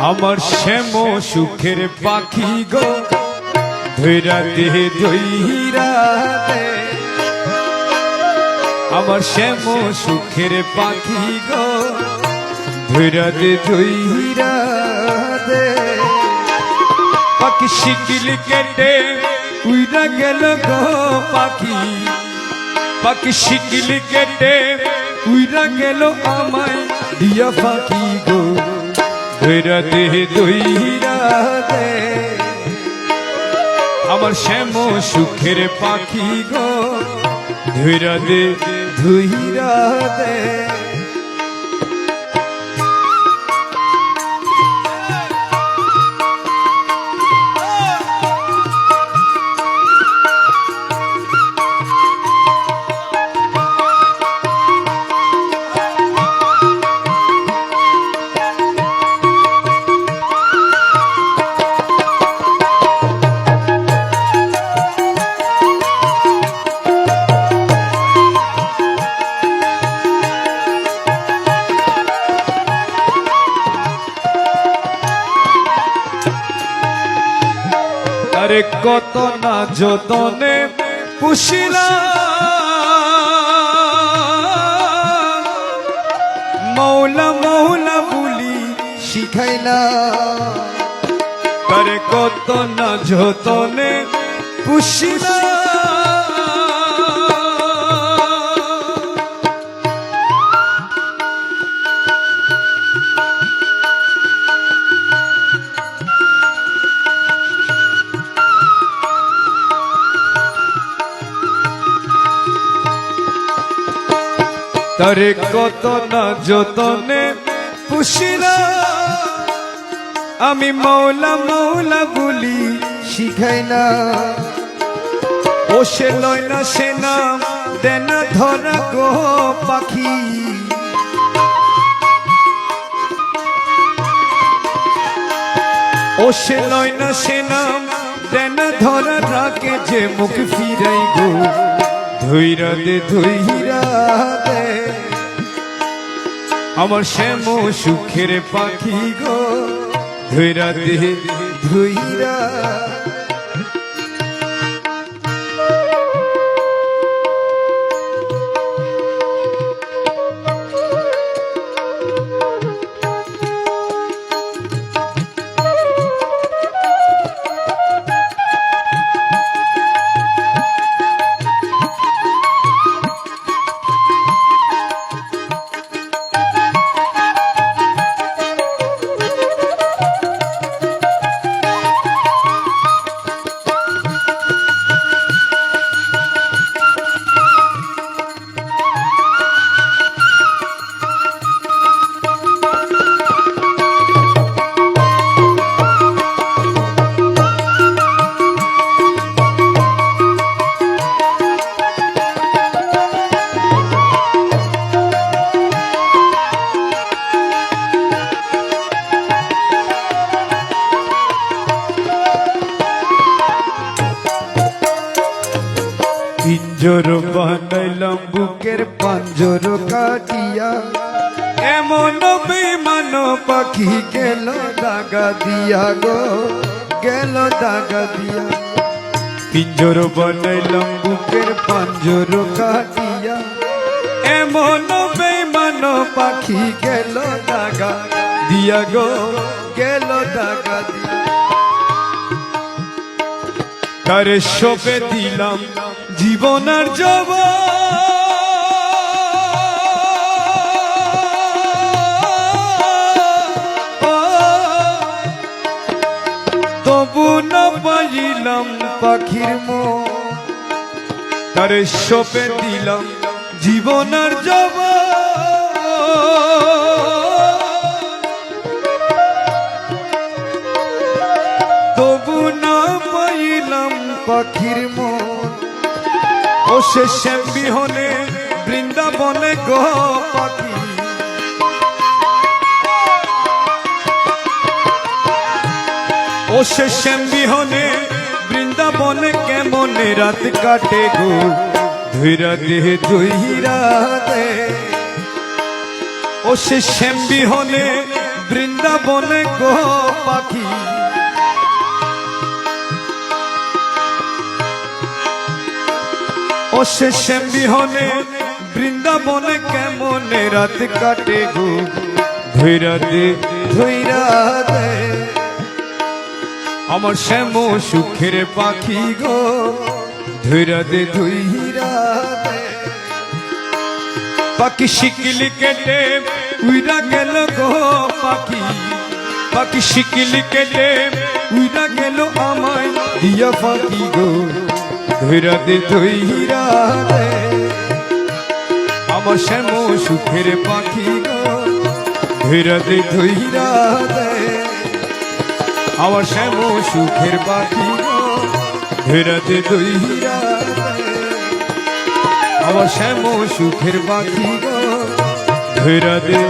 আমার শ্যাম সুখের পাখি গো, ধৈরা দে ধৈরা দে আমার শ্যাম সুখের পাখি গো, ধৈরা দে ধৈরা দে পাখি শিকিল কেটে উইরা গেল গো পাখি। পাখি শিকিল কেটে উইরা গেল আমায় দিয়া পাখি গো। ধৈরা দে। আমার শ্যাম সুখের পাখি গো। ধৈরা দে ধৈরা দে। আরে কত না যতনে পুষিলা। মৌলা মৌলা বলি শিখাইলা। আরে কত না যতনে পুষিলা। তারে কত না যতনে পুষিলা আমি মৌলা মৌলা বলি শিখাইলা ও সে লয় না, সে নাম দেনা ধরা গো পাখি। ও সে লয় না, সে নাম দেনা ধরা রাখে যে মুখ ফিরাই গো। ধৈরা দে ধৈরা দে। আমার শ্যাম সুখের পাখি গো ধৈরা দেহ ধৈরা পিঞ্জর বানাইলাম, বুকের পাঞ্জর কাটিয়া। এমন বেমান পাখি গেল দাগা দিয়া গো, গেল দাগা দিয়া। পিঞ্জর বানাইলাম, বুকের পাঞ্জর কাটিয়া। এমন বেমান পাখি গেল দাগা দিয়া গো, গেল দাগা দিয়া। তারে সপে দিলাম জীবন আর জব তবু না পাইলাম পাখির মো তারে সপে দিলাম জীবন আর জব পাখির মন। ও সে শ্যাম বিহনে বৃন্দাবনে গো পাখি। ও সে শ্যাম বিহনে বৃন্দাবনে কেমনে রাত কাটে গো? ধৈরা দে ধৈরা দে ও সে শ্যাম বিহনে বৃন্দাবনে গো পাখি। শ্যাম বিহনে বৃন্দাবনে কেমনে রাত কাটে গো? ধৈরা দে ধৈরা দে। আমার শ্যাম সুখের পাখি গো ধৈরা দে ধৈরা দে। পাখি শিকিলি কেটে উইরা গেল গো পাখি। পাখি শিকিলি কেটে উইরা গেল আমায় দিয়া পাখি গো। ধৈরা দে ধৈরা আমার শ্যাম সুখের পাখি গো। ধৈরা আমার শ্যাম সুখের পাখি গো। ধৈরা আমার শ্যাম সুখের পাখি দে